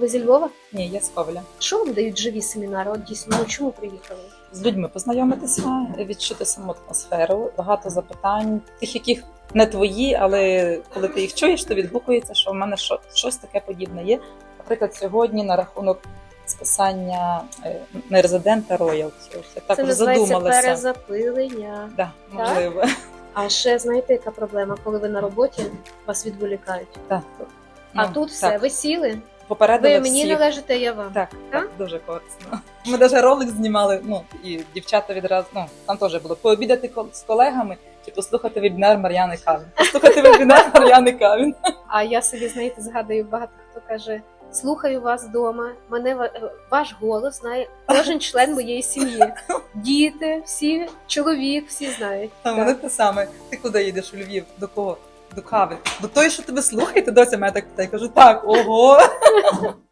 Ви зі Львова? Ні, я з Ковеля. Що вам дають живі семінари? От дійсно, ну чому приїхали? З людьми познайомитися, відчути саму атмосферу, багато запитань, тих, яких не твої, але коли ти їх чуєш, то відгукується, що в мене що, щось таке подібне є. Наприклад, сьогодні на рахунок списання е, не резидента роялті. Я так Це задумалася. перезапилення. Да, можливо. А ще знаєте, яка проблема, коли ви на роботі вас відволікають. Так. А Ну, тут все, так. ви сіли, Попередили ви мені всіх. належите, я вам. Так, Так? так, дуже корисно. Ми навіть ролик знімали, ну і дівчата відразу, ну там теж було пообідати з колегами чи послухати вебінар Мар'яни Кавін. Послухати вебінар Мар'яни Кавін. А я собі, знаєте, згадую, багато хто каже: слухаю вас вдома, мене ва- ваш голос знає кожен член моєї сім'ї. Діти, всі, чоловік, всі знають. А мене те саме. Ти куди їдеш у Львів? До кого? До кави. До тої, що тебе слухає, ти досі мене так питає. Кажу, так, ого.